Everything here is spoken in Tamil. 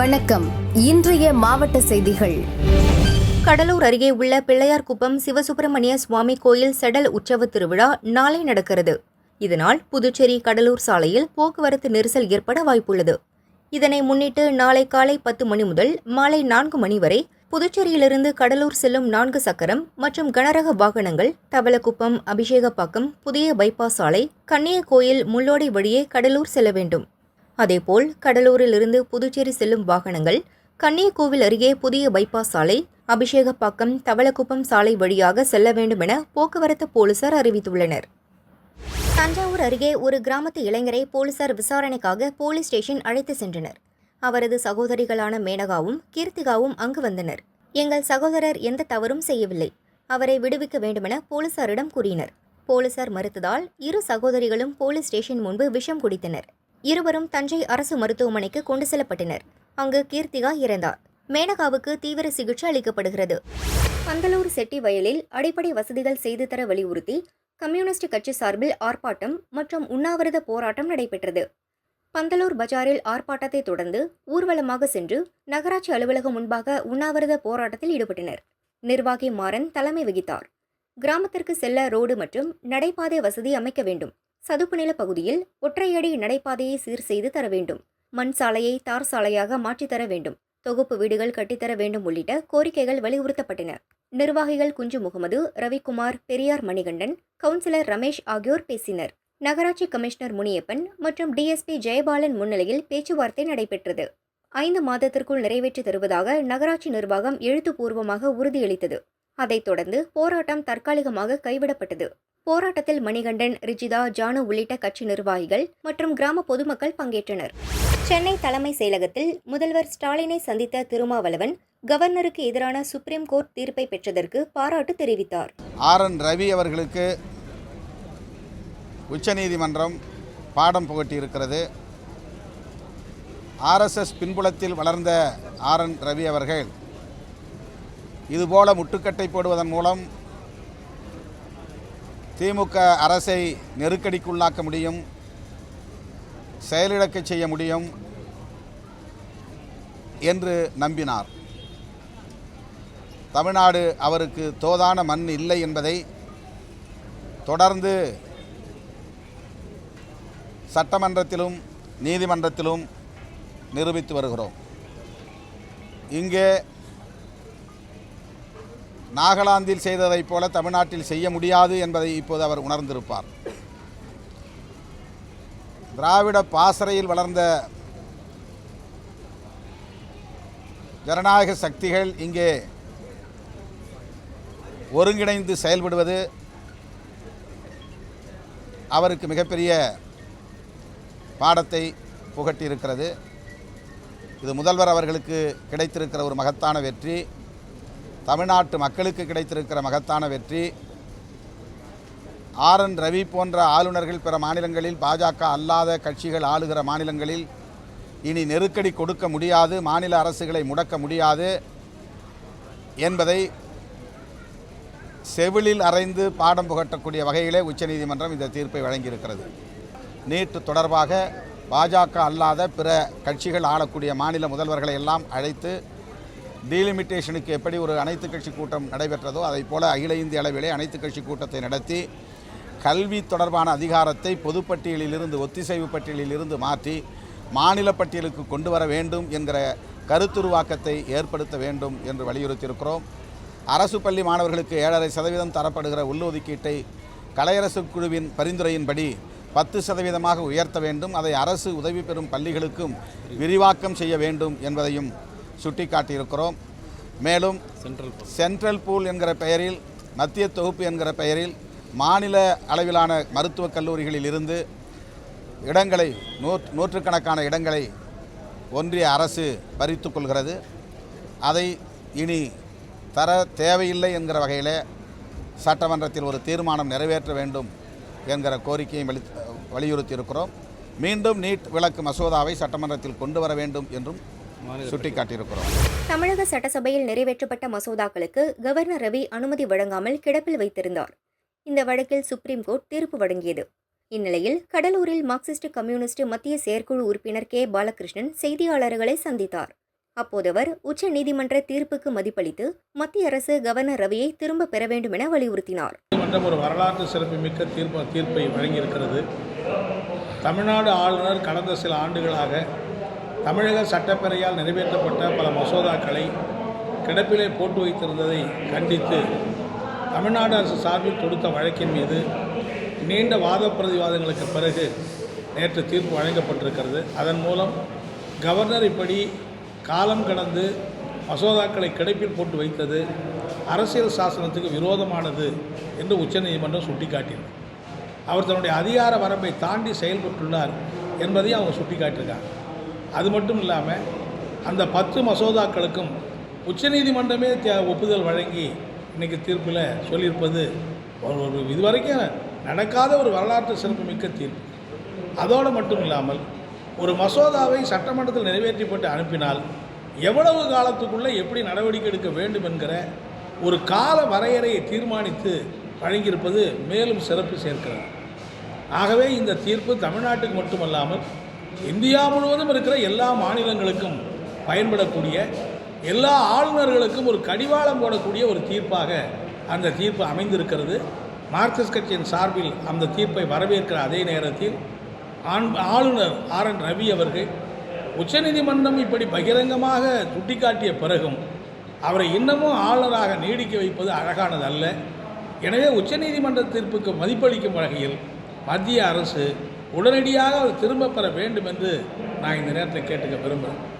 வணக்கம். இன்றைய மாவட்ட செய்திகள். கடலூர் அருகே உள்ள பிள்ளையார்குப்பம் சிவசுப்பிரமணிய சுவாமி கோயில் செடல் உற்சவ திருவிழா நாளை நடக்கிறது. இதனால் புதுச்சேரி கடலூர் சாலையில் போக்குவரத்து நெரிசல் ஏற்பட வாய்ப்புள்ளது. இதனை முன்னிட்டு நாளை காலை பத்து மணி முதல் மாலை நான்கு மணி வரை புதுச்சேரியிலிருந்து கடலூர் செல்லும் நான்கு சக்கரம் மற்றும் கனரக வாகனங்கள் தவளக்குப்பம் அபிஷேகப்பாக்கம் புதிய பைபாஸ் சாலை கன்னியகோயில் முள்ளோடை வழியே கடலூர் செல்ல வேண்டும். அதேபோல் கடலூரிலிருந்து புதுச்சேரி செல்லும் வாகனங்கள் கன்னியக்கோவில் அருகே புதிய பைபாஸ் சாலை அபிஷேகப்பாக்கம் தவளக்குப்பம் சாலை வழியாக செல்ல வேண்டும் என போக்குவரத்து போலீசார் அறிவித்துள்ளனர். தஞ்சாவூர் அருகே ஒரு கிராமத்து இளைஞரை போலீசார் விசாரணைக்காக போலீஸ் ஸ்டேஷன் அழைத்து சென்றனர். அவரது சகோதரிகளான மேனகாவும் கீர்த்திகாவும் அங்கு வந்தனர். எங்கள் சகோதரர் எந்த தவறும் செய்யவில்லை. அவரை விடுவிக்க வேண்டுமென போலீசாரிடம் கூறினர். போலீசார் மறுத்ததால் இரு சகோதரிகளும் போலீஸ் ஸ்டேஷன் முன்பு விஷம் குடித்தனர். இருவரும் தஞ்சை அரசு மருத்துவமனைக்கு கொண்டு செல்லப்பட்டனர். அங்கு கீர்த்திகா இறந்தார். மேனகாவுக்கு தீவிர சிகிச்சை அளிக்கப்படுகிறது. பந்தலூர் செட்டி வயலில் அடிப்படை வசதிகள் செய்து தர வலியுறுத்தி கம்யூனிஸ்ட் கட்சி சார்பில் ஆர்ப்பாட்டம் மற்றும் உண்ணாவிரத போராட்டம் நடைபெற்றது. பந்தலூர் பஜாரில் ஆர்ப்பாட்டத்தை தொடர்ந்து ஊர்வலமாக சென்று நகராட்சி அலுவலகம் முன்பாக உண்ணாவிரத போராட்டத்தில் ஈடுபட்டனர். நிர்வாகி மாறன் தலைமை வகித்தார். கிராமத்திற்கு செல்ல ரோடு மற்றும் நடைபாதை வசதி அமைக்க வேண்டும். சதுப்பு நில பகுதியில் ஒற்றையடி நடைபாதையை சீர் செய்து தர வேண்டும். மண் சாலையை தார் சாலையாக மாற்றித்தர வேண்டும். தொகுப்பு வீடுகள் கட்டித்தர வேண்டும் உள்ளிட்ட கோரிக்கைகள் வலியுறுத்தப்பட்டன. நிர்வாகிகள் குஞ்சு முகமது ரவிக்குமார் பெரியார் மணிகண்டன் கவுன்சிலர் ரமேஷ் ஆகியோர் பேசினர். நகராட்சி கமிஷனர் முனியப்பன் மற்றும் டிஎஸ்பி ஜெயபாலன் முன்னிலையில் பேச்சுவார்த்தை நடைபெற்றது. ஐந்து மாதத்திற்குள் நிறைவேற்றி தருவதாக நகராட்சி நிர்வாகம் எழுத்துப்பூர்வமாக உறுதியளித்தது. அதைத் தொடர்ந்து போராட்டம் தற்காலிகமாக கைவிடப்பட்டது. போராட்டத்தில் மணிகண்டன் ரிஜிதா ஜானு உள்ளிட்ட கட்சி நிர்வாகிகள் மற்றும் கிராம பொதுமக்கள் பங்கேற்றனர். சென்னை தலைமை செயலகத்தில் முதல்வர் ஸ்டாலினை சந்தித்த திருமாவளவன் கவர்னருக்கு எதிரான சுப்ரீம் கோர்ட் தீர்ப்பை பெற்றதற்கு பாராட்டு தெரிவித்தார். ஆர். என். ரவி அவர்களுக்கு உச்சநீதிமன்றம் பாடம் புகட்டி இருக்கிறது ஆர்எஸ்எஸ் பின்புலத்தில் வளர்ந்த ஆர். என். ரவி அவர்கள் இதுபோல முட்டுக்கட்டை போடுவதன் மூலம் திமுக அரசை நெருக்கடிக்குள்ளாக்க முடியும் செயலிழக்க செய்ய முடியும் என்று நம்பினார். தமிழ்நாடு அவருக்கு தோதான மண் இல்லை என்பதை தொடர்ந்து சட்டமன்றத்திலும் நீதிமன்றத்திலும் நிரூபித்து வருகிறோம். இங்கே நாகாலாந்தில் செய்ததைப் போல தமிழ்நாட்டில் செய்ய முடியாது என்பதை இப்போது அவர் உணர்ந்திருப்பார். திராவிட பாசறையில் வளர்ந்த ஜனநாயக சக்திகள் இங்கே ஒருங்கிணைந்து செயல்படுவது அவருக்கு மிகப்பெரிய பாடத்தை புகட்டியிருக்கிறது. இது முதல்வர் அவர்களுக்கு கிடைத்திருக்கிற ஒரு மகத்தான வெற்றி. தமிழ்நாட்டு மக்களுக்கு கிடைத்திருக்கிற மகத்தான வெற்றி. ஆர். என். ரவி போன்ற ஆளுநர்கள் பிற மாநிலங்களில் பாஜக அல்லாத கட்சிகள் ஆளுகிற மாநிலங்களில் இனி நெருக்கடி கொடுக்க முடியாது மாநில அரசுகளை முடக்க முடியாது என்பதை செவிலில் அறைந்து பாடம் புகட்டக்கூடிய வகையிலே உச்சநீதிமன்றம் இந்த தீர்ப்பை வழங்கியிருக்கிறது. நீட் தொடர்பாக பாஜக அல்லாத பிற கட்சிகள் ஆளக்கூடிய மாநில முதல்வர்களை எல்லாம் அழைத்து டீலிமிட்டேஷனுக்கு எப்படி ஒரு அனைத்து கட்சி கூட்டம் நடைபெற்றதோ அதைப் போல அகில இந்திய அளவிலே அனைத்து கட்சி கூட்டத்தை நடத்தி கல்வி தொடர்பான அதிகாரத்தை பொதுப்பட்டியலிலிருந்து ஒத்திசைவு பட்டியலிலிருந்து மாற்றி மாநில பட்டியலுக்கு கொண்டு வர வேண்டும் என்கிற கருத்துருவாக்கத்தை ஏற்படுத்த வேண்டும் என்று வலியுறுத்தியிருக்கிறோம். அரசு பள்ளி மாணவர்களுக்கு ஏழரை சதவீதம் தரப்படுகிற உள்ளொதுக்கீட்டை கலையரசு குழுவின் பரிந்துரையின்படி பத்து சதவீதமாக உயர்த்த வேண்டும். அதை அரசு உதவி பெறும் பள்ளிகளுக்கும் விரிவாக்கம் செய்ய வேண்டும் என்பதையும் சுட்டிக்காட்டியிருக்கிறோம். மேலும் சென்ட்ரல் பூல் என்கிற பெயரில் மத்திய தொகுப்பு என்கிற பெயரில் மாநில அளவிலான மருத்துவக் கல்லூரிகளில் இருந்து இடங்களை நூ நூற்றுக்கணக்கான இடங்களை ஒன்றிய அரசு பறித்து கொள்கிறது. அதை இனி தர தேவையில்லை என்கிற வகையில் சட்டமன்றத்தில் ஒரு தீர்மானம் நிறைவேற்ற வேண்டும் என்கிற கோரிக்கையை வலி வலியுறுத்தியிருக்கிறோம். மீண்டும் நீட் விளக்கு மசோதாவை சட்டமன்றத்தில் கொண்டு வர வேண்டும் என்றும் சுட்டிக்காட்டியிருக்கிறோம். தமிழக சட்டசபையில் நிறைவேற்றப்பட்ட மசோதாக்களுக்கு கவர்னர் ரவி அனுமதி வழங்காமல் கிடப்பில் வைத்திருந்தார். இந்த வழக்கில் சுப்ரீம் கோர்ட் தீர்ப்பு வழங்கியது. இந்நிலையில் கடலூரில் மார்க்சிஸ்ட் கம்யூனிஸ்ட் மத்திய செயற்குழு உறுப்பினர் கே. பாலகிருஷ்ணன் செய்தியாளர்களை சந்தித்தார். அப்போது அவர் உச்ச நீதிமன்ற தீர்ப்புக்கு மதிப்பளித்து மத்திய அரசு கவர்னர் ரவியை திரும்ப பெற வேண்டும் என வலியுறுத்தினார். நீதிமன்றம் ஒரு வரலாற்று சிறப்புமிக்க தீர்ப்பு தீர்ப்பை வழங்கியிருக்கிறது. தமிழ்நாடு ஆளுநர் கடந்த சில ஆண்டுகளாக தமிழக சட்டப்பேரவையால் நிறைவேற்றப்பட்ட பல மசோதாக்களை கிடப்பிலே போட்டு வைத்திருந்ததை கண்டித்து தமிழ்நாடு அரசு சார்பில் தொடுத்த வழக்கின் மீது நீண்ட வாத பிரதிவாதங்களுக்கு பிறகு நேற்று தீர்ப்பு வழங்கப்பட்டிருக்கிறது. அதன் மூலம் கவர்னர் இப்படி காலம் கடந்து மசோதாக்களை கிடப்பில் போட்டு வைத்தது அரசியல் சாசனத்துக்கு விரோதமானது என்று உச்சநீதிமன்றம் சுட்டிக்காட்டியது. அவர் தன்னுடைய அதிகார வரம்பை தாண்டி செயல்பட்டுள்ளார் என்பதையும் அவங்க சுட்டிக்காட்டியிருக்காங்க. அது மட்டும் இல்லாமல் அந்த பத்து மசோதாக்களுக்கும் உச்சநீதிமன்றமே தே- ஒப்புதல் வழங்கி இன்றைக்கி தீர்ப்பில் சொல்லியிருப்பது ஒரு ஒரு இதுவரைக்கும் நடக்காத ஒரு வரலாற்று சிறப்புமிக்க தீர்ப்பு. அதோடு மட்டும் இல்லாமல் ஒரு மசோதாவை சட்டமன்றத்தில் நிறைவேற்றப்பட்டு அனுப்பினால் எவ்வளவு காலத்துக்குள்ளே எப்படி நடவடிக்கை எடுக்க வேண்டும் என்கிற ஒரு கால வரையறையை தீர்மானித்து வழங்கியிருப்பது மேலும் சிறப்பு சேர்க்கிறது. ஆகவே இந்த தீர்ப்பு தமிழ்நாட்டுக்கு மட்டுமல்லாமல் இந்தியா முழுவதும் இருக்கிற எல்லா மாநிலங்களுக்கும் பயன்படக்கூடிய எல்லா ஆளுநர்களுக்கும் ஒரு கடிவாளம் போடக்கூடிய ஒரு தீர்ப்பாக அந்த தீர்ப்பு அமைந்திருக்கிறது. மார்க்சிஸ்ட் கட்சியின் சார்பில் அந்த தீர்ப்பை வரவேற்கிற அதே நேரத்தில் ஆண்- ஆளுநர் ஆர் என் ரவி அவர்கள் உச்சநீதிமன்றம் இப்படி பகிரங்கமாக சுட்டிக்காட்டிய பிறகும் அவரை இன்னமும் ஆளுநராக நீடிக்க வைப்பது அழகானது அல்ல எனவே உச்சநீதிமன்ற தீர்ப்புக்கு மதிப்பளிக்கும் வகையில் மத்திய அரசு உடனடியாக அவர் திரும்ப பெற வேண்டும் என்று நான் இந்த நேரத்தில் கேட்டுக்க விரும்புகிறேன்.